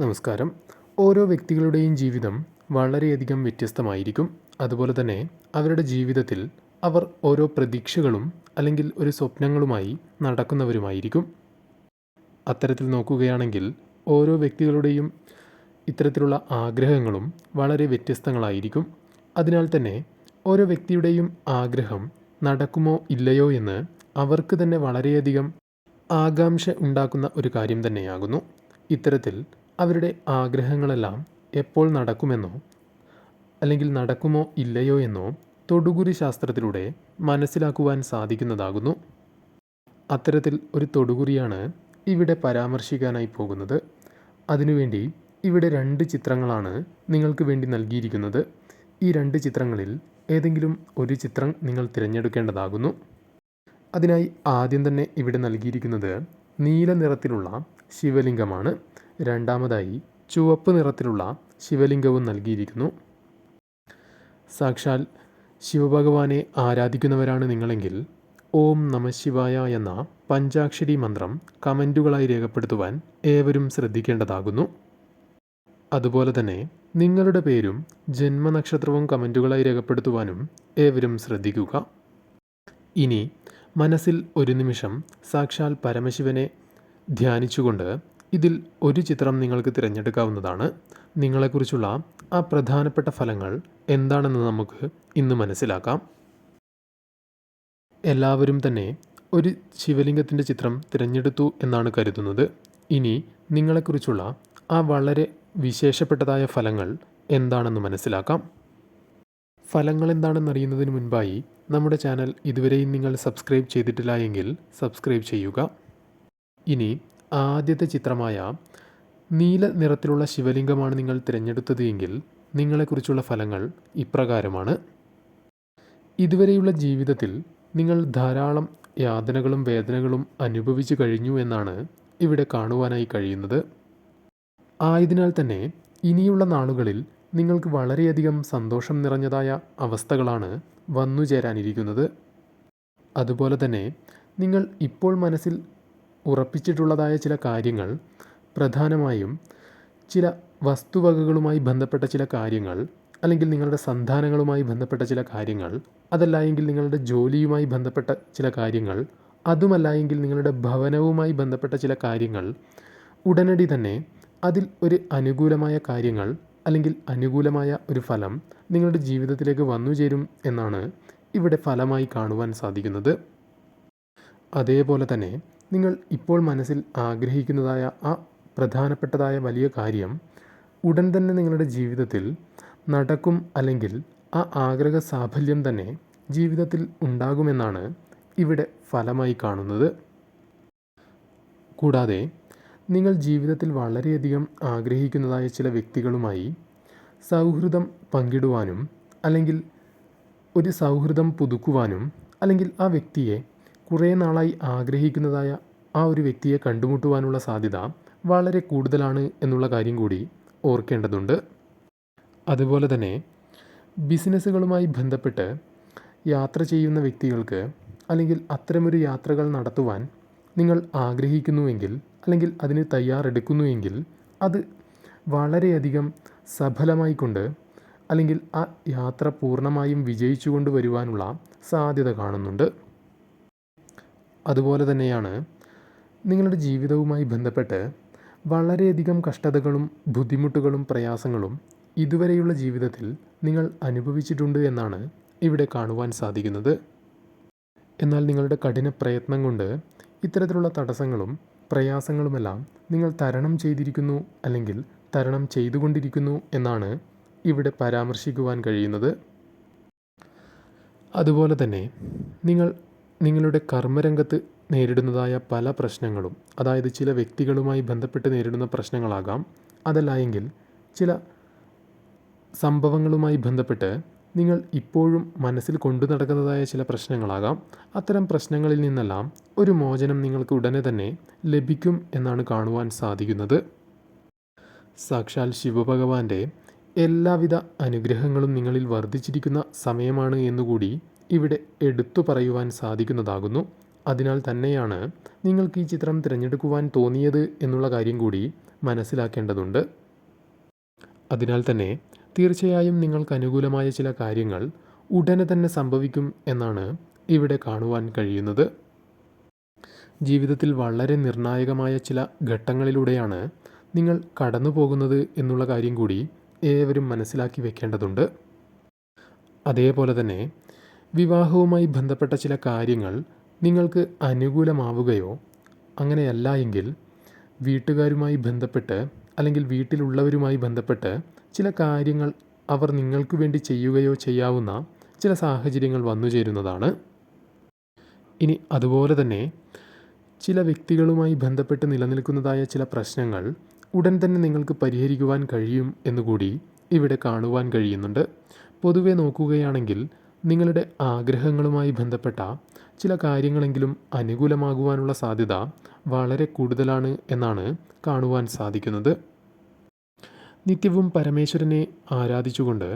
നമസ്കാരം. ഓരോ വ്യക്തികളുടെയും ജീവിതം വളരെയധികം വ്യത്യസ്തമായിരിക്കും. അതുപോലെ തന്നെ അവരുടെ ജീവിതത്തിൽ അവർ ഓരോ പ്രതീക്ഷകളും അല്ലെങ്കിൽ ഒരു സ്വപ്നങ്ങളുമായി നടക്കുന്നവരുമായിരിക്കും. അത്തരത്തിൽ നോക്കുകയാണെങ്കിൽ ഓരോ വ്യക്തികളുടെയും ഇത്തരത്തിലുള്ള ആഗ്രഹങ്ങളും വളരെ വ്യത്യസ്തങ്ങളായിരിക്കും. അതിനാൽ തന്നെ ഓരോ വ്യക്തിയുടെയും ആഗ്രഹം നടക്കുമോ ഇല്ലയോ എന്ന് അവർക്ക് തന്നെ വളരെയധികം ആകാംക്ഷ ഉണ്ടാക്കുന്ന ഒരു കാര്യം തന്നെയാകുന്നു. ഇത്തരത്തിൽ അവരുടെ ആഗ്രഹങ്ങളെല്ലാം എപ്പോൾ നടക്കുമെന്നോ അല്ലെങ്കിൽ നടക്കുമോ ഇല്ലയോ എന്നോ തൊടുകുറി ശാസ്ത്രത്തിലൂടെ മനസ്സിലാക്കുവാൻ സാധിക്കുന്നതാകുന്നു. അത്തരത്തിൽ ഒരു തൊടുകുറിയാണ് ഇവിടെ പരാമർശിക്കാനായി പോകുന്നത്. അതിനുവേണ്ടി ഇവിടെ രണ്ട് ചിത്രങ്ങളാണ് നിങ്ങൾക്ക് വേണ്ടി നൽകിയിരിക്കുന്നത്. ഈ രണ്ട് ചിത്രങ്ങളിൽ ഏതെങ്കിലും ഒരു ചിത്രം നിങ്ങൾ തിരഞ്ഞെടുക്കേണ്ടതാകുന്നു. അതിനായി ആദ്യം തന്നെ ഇവിടെ നൽകിയിരിക്കുന്നത് നീല നിറത്തിലുള്ള ശിവലിംഗമാണ്. രണ്ടാമതായി ചുവപ്പ് നിറത്തിലുള്ള ശിവലിംഗവും നൽകിയിരിക്കുന്നു. സാക്ഷാൽ ശിവഭഗവാനെ ആരാധിക്കുന്നവരാണ് നിങ്ങളെങ്കിൽ ഓം നമ ശിവായ എന്ന പഞ്ചാക്ഷരി മന്ത്രം കമന്റുകളായി രേഖപ്പെടുത്തുവാൻ ഏവരും ശ്രദ്ധിക്കേണ്ടതാകുന്നു. അതുപോലെ തന്നെ നിങ്ങളുടെ പേരും ജന്മനക്ഷത്രവും കമന്റുകളായി രേഖപ്പെടുത്തുവാനും ഏവരും ശ്രദ്ധിക്കുക. ഇനി മനസ്സിൽ ഒരു നിമിഷം സാക്ഷാൽ പരമശിവനെ ധ്യാനിച്ചുകൊണ്ട് ഇതിൽ ഒരു ചിത്രം നിങ്ങൾക്ക് തിരഞ്ഞെടുക്കാവുന്നതാണ്. നിങ്ങളെക്കുറിച്ചുള്ള ആ പ്രധാനപ്പെട്ട ഫലങ്ങൾ എന്താണെന്ന് നമുക്ക് ഇന്ന് മനസ്സിലാക്കാം. എല്ലാവരും തന്നെ ഒരു ശിവലിംഗത്തിന്റെ ചിത്രം തിരഞ്ഞെടുത്തു എന്നാണ് കരുതുന്നത്. ഇനി നിങ്ങളെക്കുറിച്ചുള്ള ആ വളരെ വിശേഷപ്പെട്ടതായ ഫലങ്ങൾ എന്താണെന്ന് മനസ്സിലാക്കാം. ഫലങ്ങൾ എന്താണെന്ന് അറിയുന്നതിന് മുൻപായി നമ്മുടെ ചാനൽ ഇതുവരെയും നിങ്ങൾ സബ്സ്ക്രൈബ് ചെയ്തിട്ടില്ല എങ്കിൽ സബ്സ്ക്രൈബ് ചെയ്യുക. ഇനി ആദ്യത്തെ ചിത്രമായ നീല നിറത്തിലുള്ള ശിവലിംഗമാണ് നിങ്ങൾ തിരഞ്ഞെടുത്തത് എങ്കിൽ നിങ്ങളെക്കുറിച്ചുള്ള ഫലങ്ങൾ ഇപ്രകാരമാണ്. ഇതുവരെയുള്ള ജീവിതത്തിൽ നിങ്ങൾ ധാരാളം യാതനകളും വേദനകളും അനുഭവിച്ചു കഴിഞ്ഞു എന്നാണ് ഇവിടെ കാണുവാനായി കഴിയുന്നത്. ആയതിനാൽ തന്നെ ഇനിയുള്ള നാളുകളിൽ നിങ്ങൾക്ക് വളരെയധികം സന്തോഷം നിറഞ്ഞതായ അവസ്ഥകളാണ് വന്നു ചേരാനിരിക്കുന്നത് അതുപോലെ തന്നെ നിങ്ങൾ ഇപ്പോൾ മനസ്സിൽ ഉറപ്പിച്ചിട്ടുള്ളതായ ചില കാര്യങ്ങൾ പ്രധാനമായും ചില വസ്തുവകകളുമായി ബന്ധപ്പെട്ട ചില കാര്യങ്ങൾ അല്ലെങ്കിൽ നിങ്ങളുടെ സന്താനങ്ങളുമായി ബന്ധപ്പെട്ട ചില കാര്യങ്ങൾ അതല്ല എങ്കിൽ നിങ്ങളുടെ ജോലിയുമായി ബന്ധപ്പെട്ട ചില കാര്യങ്ങൾ അതുമല്ല എങ്കിൽ നിങ്ങളുടെ ഭവനവുമായി ബന്ധപ്പെട്ട ചില കാര്യങ്ങൾ ഉടനടി തന്നെ അതിൽ ഒരു അനുകൂലമായ കാര്യങ്ങൾ അല്ലെങ്കിൽ അനുകൂലമായ ഒരു ഫലം നിങ്ങളുടെ ജീവിതത്തിലേക്ക് വന്നു ചേരും എന്നാണ് ഇവിടെ ഫലമായി കാണുവാൻ സാധിക്കുന്നത്. അതേപോലെ തന്നെ നിങ്ങൾ ഇപ്പോൾ മനസ്സിൽ ആഗ്രഹിക്കുന്നതായ ആ പ്രധാനപ്പെട്ടതായ വലിയ കാര്യം ഉടൻ തന്നെ നിങ്ങളുടെ ജീവിതത്തിൽ നടക്കും അല്ലെങ്കിൽ ആ ആഗ്രഹ സാഫല്യം തന്നെ ജീവിതത്തിൽ ഉണ്ടാകുമെന്നാണ് ഇവിടെ ഫലമായി കാണുന്നത്. കൂടാതെ നിങ്ങൾ ജീവിതത്തിൽ വളരെയധികം ആഗ്രഹിക്കുന്നതായ ചില വ്യക്തികളുമായി സൗഹൃദം പങ്കിടുവാനും അല്ലെങ്കിൽ ഒരു സൗഹൃദം പുതുക്കുവാനും അല്ലെങ്കിൽ ആ വ്യക്തിയെ കുറേ നാളായി ആഗ്രഹിക്കുന്നതായ ആ ഒരു വ്യക്തിയെ കണ്ടുമുട്ടുവാനുള്ള സാധ്യത വളരെ കൂടുതലാണ് എന്നുള്ള കാര്യം കൂടി ഓർക്കേണ്ടതുണ്ട്. അതുപോലെ തന്നെ ബിസിനസ്സുകളുമായി ബന്ധപ്പെട്ട് യാത്ര ചെയ്യുന്ന വ്യക്തികൾക്ക് അല്ലെങ്കിൽ അത്തരമൊരു യാത്രകൾ നടത്തുവാൻ നിങ്ങൾ ആഗ്രഹിക്കുന്നുവെങ്കിൽ അല്ലെങ്കിൽ അതിന് തയ്യാറെടുക്കുന്നുവെങ്കിൽ അത് വളരെയധികം സഫലമായിക്കൊണ്ട് അല്ലെങ്കിൽ ആ യാത്ര പൂർണമായും വിജയിച്ചു കൊണ്ടുവരുവാനുള്ള സാധ്യത കാണുന്നുണ്ട്. അതുപോലെ തന്നെയാണ് നിങ്ങളുടെ ജീവിതവുമായി ബന്ധപ്പെട്ട് വളരെയധികം കഷ്ടതകളും ബുദ്ധിമുട്ടുകളും പ്രയാസങ്ങളും ഇതുവരെയുള്ള ജീവിതത്തിൽ നിങ്ങൾ അനുഭവിച്ചിട്ടുണ്ട് എന്നാണ് ഇവിടെ കാണുവാൻ സാധിക്കുന്നത്. എന്നാൽ നിങ്ങളുടെ കഠിന പ്രയത്നം കൊണ്ട് ഇത്തരത്തിലുള്ള തടസ്സങ്ങളും പ്രയാസങ്ങളുമെല്ലാം നിങ്ങൾ തരണം ചെയ്തിരിക്കുന്നു അല്ലെങ്കിൽ തരണം ചെയ്തുകൊണ്ടിരിക്കുന്നു എന്നാണ് ഇവിടെ പരാമർശിക്കുവാൻ കഴിയുന്നത്. അതുപോലെ തന്നെ നിങ്ങൾ നിങ്ങളുടെ കർമ്മരംഗത്ത് നേരിടുന്നതായ പല പ്രശ്നങ്ങളും അതായത് ചില വ്യക്തികളുമായി ബന്ധപ്പെട്ട് നേരിടുന്ന പ്രശ്നങ്ങളാകാം. അതല്ല എങ്കിൽ ചില സംഭവങ്ങളുമായി ബന്ധപ്പെട്ട് നിങ്ങൾ ഇപ്പോഴും മനസ്സിൽ കൊണ്ടു നടക്കുന്നതായ ചില പ്രശ്നങ്ങളാകാം. അത്തരം പ്രശ്നങ്ങളിൽ നിന്നെല്ലാം ഒരു മോചനം നിങ്ങൾക്ക് ഉടനെ തന്നെ ലഭിക്കും എന്നാണ് കാണുവാൻ സാധിക്കുന്നത്. സാക്ഷാൽ ശിവഭഗവാന്റെ എല്ലാവിധ അനുഗ്രഹങ്ങളും നിങ്ങളിൽ വർദ്ധിച്ചിരിക്കുന്ന സമയമാണ് എന്നുകൂടി ഇവിടെ എടുത്തു പറയുവാൻ സാധിക്കുന്നതാകുന്നു. അതിനാൽ തന്നെയാണ് നിങ്ങൾക്ക് ഈ ചിത്രം തിരഞ്ഞെടുക്കുവാൻ തോന്നിയത് എന്നുള്ള കാര്യം കൂടി മനസ്സിലാക്കേണ്ടതുണ്ട്. അതിനാൽ തന്നെ തീർച്ചയായും നിങ്ങൾക്ക് അനുകൂലമായ ചില കാര്യങ്ങൾ ഉടനെ തന്നെ സംഭവിക്കും എന്നാണ് ഇവിടെ കാണുവാൻ കഴിയുന്നത്. ജീവിതത്തിൽ വളരെ നിർണായകമായ ചില ഘട്ടങ്ങളിലൂടെയാണ് നിങ്ങൾ കടന്നു പോകുന്നത് എന്നുള്ള കാര്യം കൂടി ഏവരും മനസ്സിലാക്കി വെക്കേണ്ടതുണ്ട്. അതേപോലെ തന്നെ വിവാഹവുമായി ബന്ധപ്പെട്ട ചില കാര്യങ്ങൾ നിങ്ങൾക്ക് അനുകൂലമാവുകയോ അങ്ങനെയല്ല എങ്കിൽ വീട്ടുകാരുമായി ബന്ധപ്പെട്ട് അല്ലെങ്കിൽ വീട്ടിലുള്ളവരുമായി ബന്ധപ്പെട്ട് ചില കാര്യങ്ങൾ അവർ നിങ്ങൾക്ക് വേണ്ടി ചെയ്യുകയോ ചെയ്യാവുന്ന ചില സാഹചര്യങ്ങൾ വന്നു ചേരുന്നതാണ്. ഇനി അതുപോലെ തന്നെ ചില വ്യക്തികളുമായി ബന്ധപ്പെട്ട് നിലനിൽക്കുന്നതായ ചില പ്രശ്നങ്ങൾ ഉടൻ തന്നെ നിങ്ങൾക്ക് പരിഹരിക്കുവാൻ കഴിയും എന്നുകൂടി ഇവിടെ കാണുവാൻ കഴിയുന്നുണ്ട്. പൊതുവെ നോക്കുകയാണെങ്കിൽ നിങ്ങളുടെ ആഗ്രഹങ്ങളുമായി ബന്ധപ്പെട്ട ചില കാര്യങ്ങളെങ്കിലും അനുകൂലമാകുവാനുള്ള സാധ്യത വളരെ കൂടുതലാണ് എന്നാണ് കാണുവാൻ സാധിക്കുന്നത്. നിത്യവും പരമേശ്വരനെ ആരാധിച്ചുകൊണ്ട്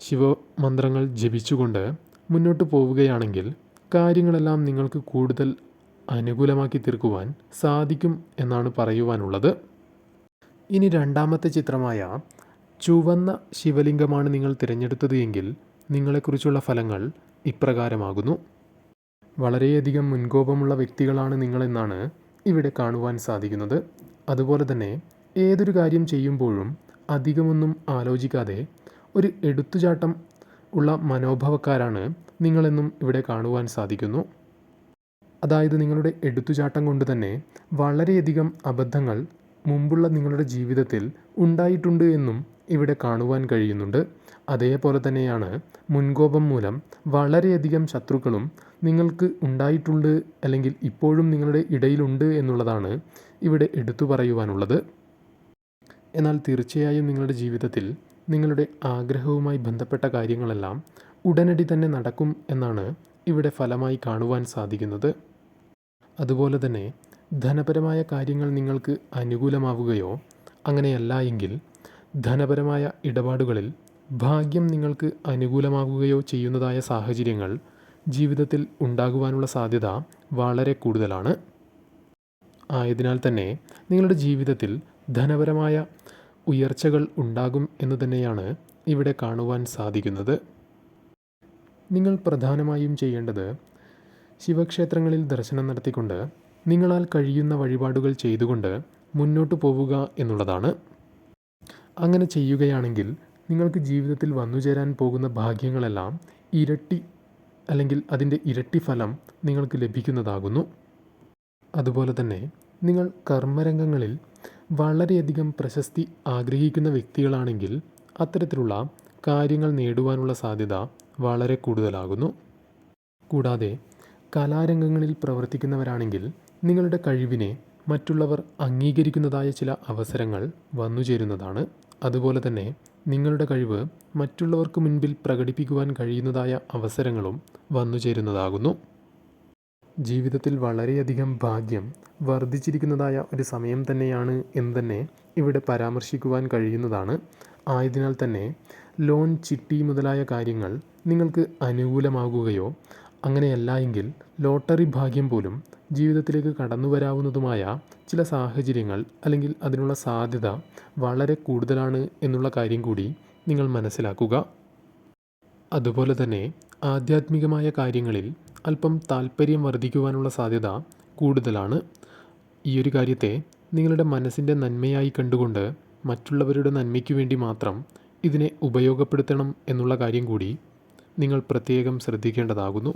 ശിവമന്ത്രങ്ങൾ ജപിച്ചുകൊണ്ട് മുന്നോട്ട് പോവുകയാണെങ്കിൽ കാര്യങ്ങളെല്ലാം നിങ്ങൾക്ക് കൂടുതൽ അനുകൂലമാക്കി തീർക്കുവാൻ സാധിക്കും എന്നാണ് പറയുവാനുള്ളത്. ഇനി രണ്ടാമത്തെ ചിത്രമായ ചുവന്ന ശിവലിംഗമാണ് നിങ്ങൾ തിരഞ്ഞെടുത്തത് എങ്കിൽ നിങ്ങളെക്കുറിച്ചുള്ള ഫലങ്ങൾ ഇപ്രകാരമാകുന്നു. വളരെയധികം മുൻകോപമുള്ള വ്യക്തികളാണ് നിങ്ങളെന്നാണ് ഇവിടെ കാണുവാൻ സാധിക്കുന്നത്. അതുപോലെ തന്നെ ഏതൊരു കാര്യം ചെയ്യുമ്പോഴും അധികമൊന്നും ആലോചിക്കാതെ ഒരു എടുത്തുചാട്ടം ഉള്ള മനോഭാവക്കാരാണ് നിങ്ങളെന്നും ഇവിടെ കാണുവാൻ സാധിക്കുന്നു. അതായത് നിങ്ങളുടെ എടുത്തുചാട്ടം കൊണ്ട് തന്നെ വളരെയധികം അബദ്ധങ്ങൾ മുമ്പുള്ള നിങ്ങളുടെ ജീവിതത്തിൽ ഉണ്ടായിട്ടുണ്ട് എന്നും ഇവിടെ കാണുവാൻ കഴിയുന്നുണ്ട്. അതേപോലെ തന്നെയാണ് മുൻകോപം മൂലം വളരെയധികം ശത്രുക്കളും നിങ്ങൾക്ക് ഉണ്ടായിട്ടുണ്ട് അല്ലെങ്കിൽ ഇപ്പോഴും നിങ്ങളുടെ ഇടയിലുണ്ട് എന്നുള്ളതാണ് ഇവിടെ എടുത്തു പറയുവാനുള്ളത്. എന്നാൽ തീർച്ചയായും നിങ്ങളുടെ ജീവിതത്തിൽ നിങ്ങളുടെ ആഗ്രഹവുമായി ബന്ധപ്പെട്ട കാര്യങ്ങളെല്ലാം ഉടനടി തന്നെ നടക്കും എന്നാണ് ഇവിടെ ഫലമായി കാണുവാൻ സാധിക്കുന്നത്. അതുപോലെ തന്നെ ധനപരമായ കാര്യങ്ങൾ നിങ്ങൾക്ക് അനുകൂലമാവുകയോ അങ്ങനെയല്ല എങ്കിൽ ധനപരമായ ഇടപാടുകളിൽ ഭാഗ്യം നിങ്ങൾക്ക് അനുകൂലമാകുകയോ ചെയ്യുന്നതായ സാഹചര്യങ്ങൾ ജീവിതത്തിൽ ഉണ്ടാകുവാനുള്ള സാധ്യത വളരെ കൂടുതലാണ്. ആയതിനാൽ തന്നെ നിങ്ങളുടെ ജീവിതത്തിൽ ധനപരമായ ഉയർച്ചകൾ ഉണ്ടാകും എന്ന് തന്നെയാണ് ഇവിടെ കാണുവാൻ സാധിക്കുന്നത്. നിങ്ങൾ പ്രധാനമായും ചെയ്യേണ്ടത് ശിവക്ഷേത്രങ്ങളിൽ ദർശനം നടത്തിക്കൊണ്ട് നിങ്ങളാൽ കഴിയുന്ന വഴിപാടുകൾ ചെയ്തുകൊണ്ട് മുന്നോട്ട് പോവുക എന്നുള്ളതാണ്. അങ്ങനെ ചെയ്യുകയാണെങ്കിൽ നിങ്ങൾക്ക് ജീവിതത്തിൽ വന്നുചേരാൻ പോകുന്ന ഭാഗ്യങ്ങളെല്ലാം ഇരട്ടി അല്ലെങ്കിൽ അതിന്റെ ഇരട്ടി ഫലം നിങ്ങൾക്ക് ലഭിക്കുന്നതാകുന്നു. അതുപോലെ തന്നെ നിങ്ങൾ കർമ്മരംഗങ്ങളിൽ വളരെയധികം പ്രശസ്തി ആഗ്രഹിക്കുന്ന വ്യക്തികളാണെങ്കിൽ അത്തരത്തിലുള്ള കാര്യങ്ങൾ നേടുവാനുള്ള സാധ്യത വളരെ കൂടുതലാകുന്നു. കൂടാതെ കലാരംഗങ്ങളിൽ പ്രവർത്തിക്കുന്നവരാണെങ്കിൽ നിങ്ങളുടെ കഴിവിനെ മറ്റുള്ളവർ അംഗീകരിക്കുന്നതായ ചില അവസരങ്ങൾ വന്നുചേരുന്നതാണ് അതുപോലെ തന്നെ നിങ്ങളുടെ കഴിവ് മറ്റുള്ളവർക്ക് മുൻപിൽ പ്രകടിപ്പിക്കുവാൻ കഴിയുന്നതായ അവസരങ്ങളും വന്നുചേരുന്നതാകുന്നു ജീവിതത്തിൽ വളരെയധികം ഭാഗ്യം വർദ്ധിച്ചിരിക്കുന്നതായ ഒരു സമയം തന്നെയാണ് എന്ന് തന്നെ ഇവിടെ പരാമർശിക്കുവാൻ കഴിയുന്നതാണ്. ആയതിനാൽ തന്നെ ലോൺ ചിട്ടി മുതലായ കാര്യങ്ങൾ നിങ്ങൾക്ക് അനുകൂലമാകുകയോ അങ്ങനെയല്ല എങ്കിൽ ലോട്ടറി ഭാഗ്യം പോലും ജീവിതത്തിലേക്ക് കടന്നു വരാവുന്നതുമായ ചില സാഹചര്യങ്ങൾ അല്ലെങ്കിൽ അതിനുള്ള സാധ്യത വളരെ കൂടുതലാണ് എന്നുള്ള കാര്യം കൂടി നിങ്ങൾ മനസ്സിലാക്കുക. അതുപോലെ തന്നെ ആധ്യാത്മികമായ കാര്യങ്ങളിൽ അല്പം താല്പര്യം വർദ്ധിക്കുവാനുള്ള സാധ്യത കൂടുതലാണ്. ഈ ഒരു കാര്യത്തെ നിങ്ങളുടെ മനസ്സിന്റെ നന്മയായി കണ്ടുകൊണ്ട് മറ്റുള്ളവരുടെ നന്മയ്ക്ക് വേണ്ടി മാത്രം ഇതിനെ ഉപയോഗപ്പെടുത്തണം എന്നുള്ള കാര്യം കൂടി നിങ്ങൾ പ്രത്യേകം ശ്രദ്ധിക്കേണ്ടതാകുന്നു.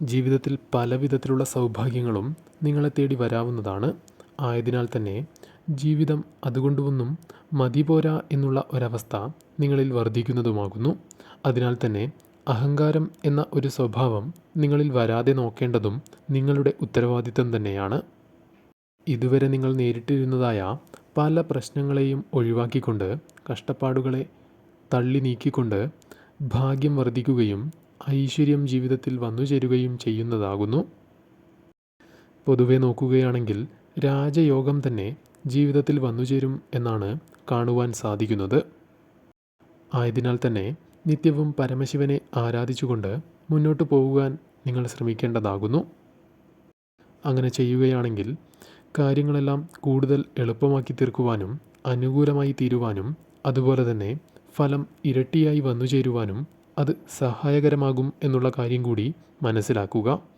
ജീവിതത്തിൽ പല വിധത്തിലുള്ള സൗഭാഗ്യങ്ങളും നിങ്ങളെ തേടി വരാവുന്നതാണ്. ആയതിനാൽ തന്നെ ജീവിതം അതുകൊണ്ടുവന്നും മതി പോരാ എന്നുള്ള ഒരവസ്ഥ നിങ്ങളിൽ വർദ്ധിക്കുന്നതുമാകുന്നു. അതിനാൽ തന്നെ അഹങ്കാരം എന്ന ഒരു സ്വഭാവം നിങ്ങളിൽ വരാതെ നോക്കേണ്ടതും നിങ്ങളുടെ ഉത്തരവാദിത്തം തന്നെയാണ്. ഇതുവരെ നിങ്ങൾ നേരിട്ടിരുന്നതായ പല പ്രശ്നങ്ങളെയും ഒഴിവാക്കിക്കൊണ്ട് കഷ്ടപ്പാടുകളെ തള്ളി നീക്കിക്കൊണ്ട് ഭാഗ്യം വർദ്ധിക്കുകയും ഐശ്വര്യം ജീവിതത്തിൽ വന്നുചേരുകയും ചെയ്യുന്നതാകുന്നു. പൊതുവെ നോക്കുകയാണെങ്കിൽ രാജയോഗം തന്നെ ജീവിതത്തിൽ വന്നുചേരും എന്നാണ് കാണുവാൻ സാധിക്കുന്നത്. ആയതിനാൽ തന്നെ നിത്യവും പരമശിവനെ ആരാധിച്ചുകൊണ്ട് മുന്നോട്ട് പോകുവാൻ നിങ്ങൾ ശ്രമിക്കേണ്ടതാകുന്നു. അങ്ങനെ ചെയ്യുകയാണെങ്കിൽ കാര്യങ്ങളെല്ലാം കൂടുതൽ എളുപ്പമാക്കി തീർക്കുവാനും അനുകൂലമായി തീരുവാനും അതുപോലെ തന്നെ ഫലം ഇരട്ടിയായി വന്നു ചേരുവാനും അത് സഹായകരമാകും എന്നുള്ള കാര്യം കൂടി മനസ്സിലാക്കുക.